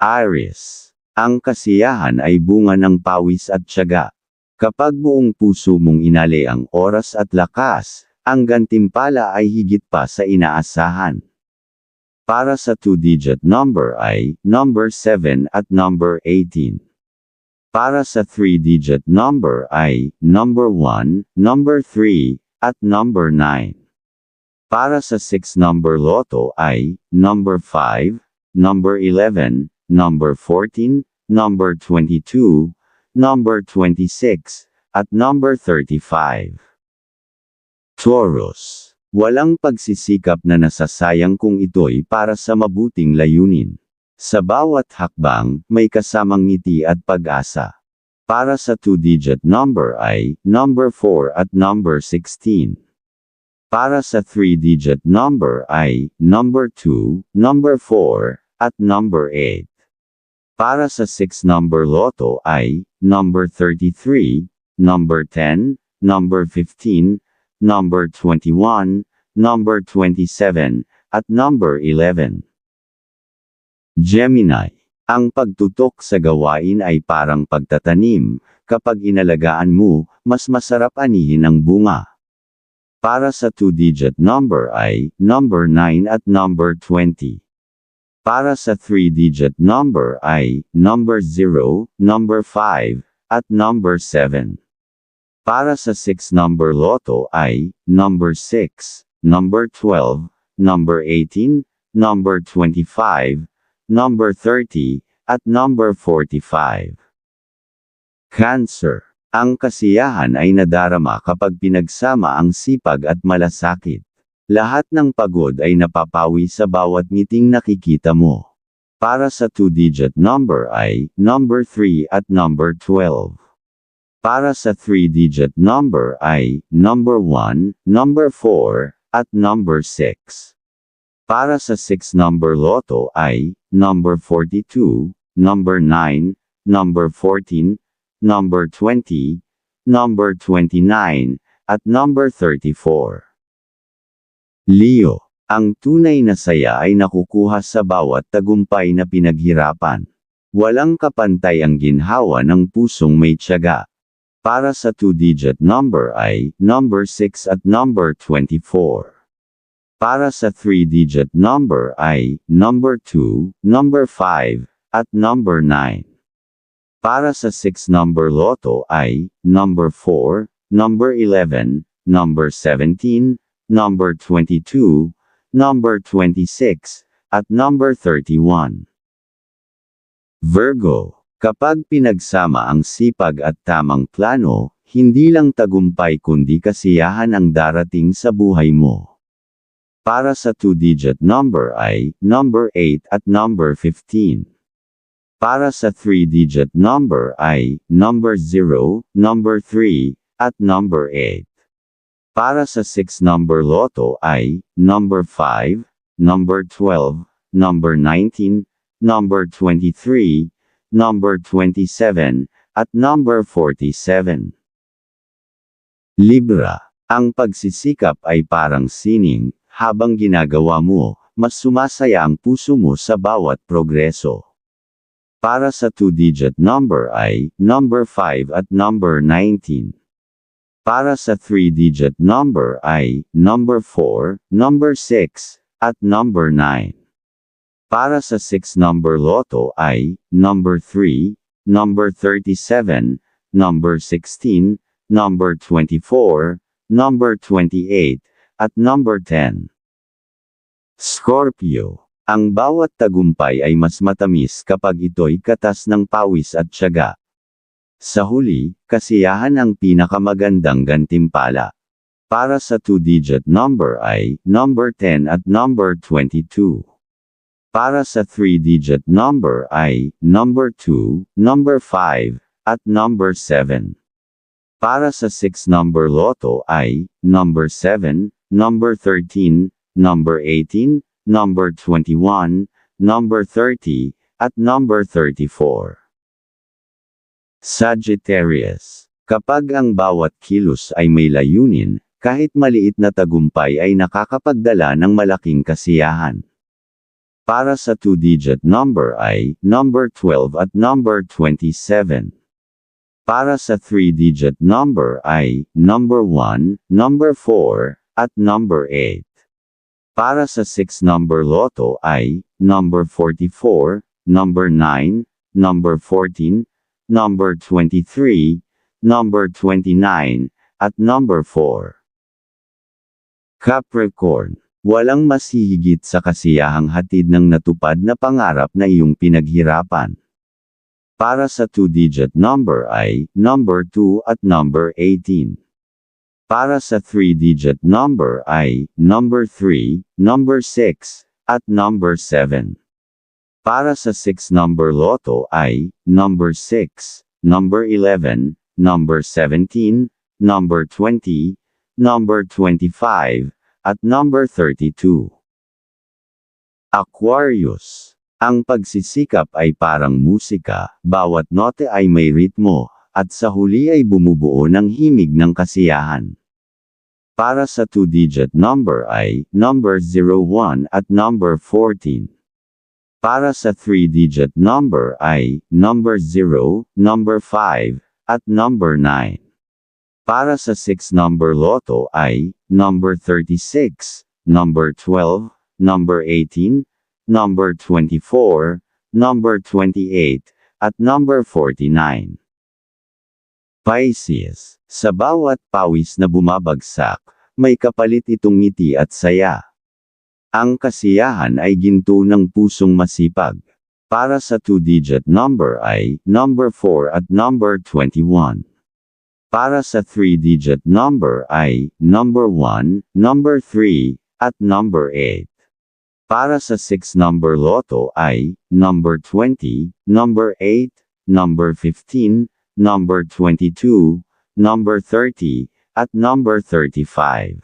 Aries. Ang kasiyahan ay bunga ng pawis at tiyaga. Kapag buong puso mong inali ang oras at lakas, ang gantimpala ay higit pa sa inaasahan. Para sa two-digit number ay number 7 at number 18. Para sa three-digit number ay number 1, number 3, at number 9. Para sa six number loto ay number 5, number 11, number 14, number 22, number 26, at number 35. Taurus. Walang pagsisikap na nasasayang kung ito'y para sa mabuting layunin. Sa bawat hakbang, may kasamang ngiti at pag-asa. Para sa two-digit number ay number 4 at number 16. Para sa three-digit number ay number 2, number 4, at number 8. Para sa 6 number loto ay number 33, number 10, number 15, number 21, number 27, at number 11. Gemini. Ang pagtutok sa gawain ay parang pagtatanim, kapag inalagaan mo, mas masarap anihin ang bunga. Para sa two-digit number ay number 9 at number 20. Para sa three-digit number ay number 0, number 5, at number 7. Para sa 6 number loto ay number 6, number 12, number 18, number 25, number 30, at number 45. Cancer. Ang kasiyahan ay nadarama kapag pinagsama ang sipag at malasakit. Lahat ng pagod ay napapawi sa bawat ngiting nakikita mo. Para sa two-digit number ay number 3 at number 12. Para sa three-digit number ay number 1, number 4, at number 6. Para sa 6 number loto ay number 42, number 9, number 14, number 20, number 29, at number 34. Leo. Ang tunay na saya ay nakukuha sa bawat tagumpay na pinaghirapan. Walang kapantay ang ginhawa ng pusong may tiyaga. Para sa two-digit number ay number 6 at number 24. Para sa three-digit number ay number 2, number 5, at number 9. Para sa 6 number loto ay number 4, number 11, number 17, number 22, number 26, at number 31. Virgo, kapag pinagsama ang sipag at tamang plano, hindi lang tagumpay kundi kasiyahan ang darating sa buhay mo. Para sa two-digit number ay number 8 at number 15. Para sa three-digit number ay number 0, number 3, at number 8. Para sa 6 number loto ay number 5, number 12, number 19, number 23, number 27, at number 47. Libra. Ang pagsisikap ay parang sining, habang ginagawa mo, mas sumasaya ang puso mo sa bawat progreso. Para sa two-digit number ay number 5 at number 19. Para sa three-digit number ay number 4, number 6, at number 9. Para sa 6 number loto ay number 3, number 37, number 16, number 24, number 28, at number 10. Scorpio. Ang bawat tagumpay ay mas matamis kapag ito'y katas ng pawis at tiyaga. Sa huli, kasiyahan ang pinakamagandang gantimpala. Para sa two-digit number ay number 10 at number 22. Para sa three-digit number ay number 2, number 5, at number 7. Para sa 6 number loto ay number 7, number 13, number 18, number 21, number 30, at number 34. Sagittarius. Kapag ang bawat kilos ay may layunin, kahit maliit na tagumpay ay nakakapagdala ng malaking kasiyahan. Para sa two-digit number ay number 12 at number 27. Para sa three-digit number ay number 1, number 4, at number 8. Para sa six-number loto ay number 44, number 9, number 14, number 23, number 29, at number 4. Capricorn, walang mas hihigit sa kasiyahang hatid ng natupad na pangarap na iyong pinaghirapan. Para sa two-digit number ay number 2 at number 18. Para sa three-digit number ay number 3, number 6, at number 7. Para sa six-number loto ay number 6, number 11, number 17, number 20, number 25, at number 32. Aquarius. Ang pagsisikap ay parang musika, bawat note ay may ritmo, at sa huli ay bumubuo ng himig ng kasiyahan. Para sa two-digit number ay number 01 at number 14. Para sa three-digit number ay number 0, number 5, at number 9. Para sa six-number loto ay number 36, number 12, number 18, number 24, number 28, at number 49. Pisces, sa bawat pawis na bumabagsak, may kapalit itong ngiti at saya. Ang kasiyahan ay ginto ng pusong masipag. Para sa two-digit number ay number 4 at number 21. Para sa three-digit number ay number 1, number 3, at number 8. Para sa six-number loto ay number 20, number 8, number 15, number 22, number 30, at number 35.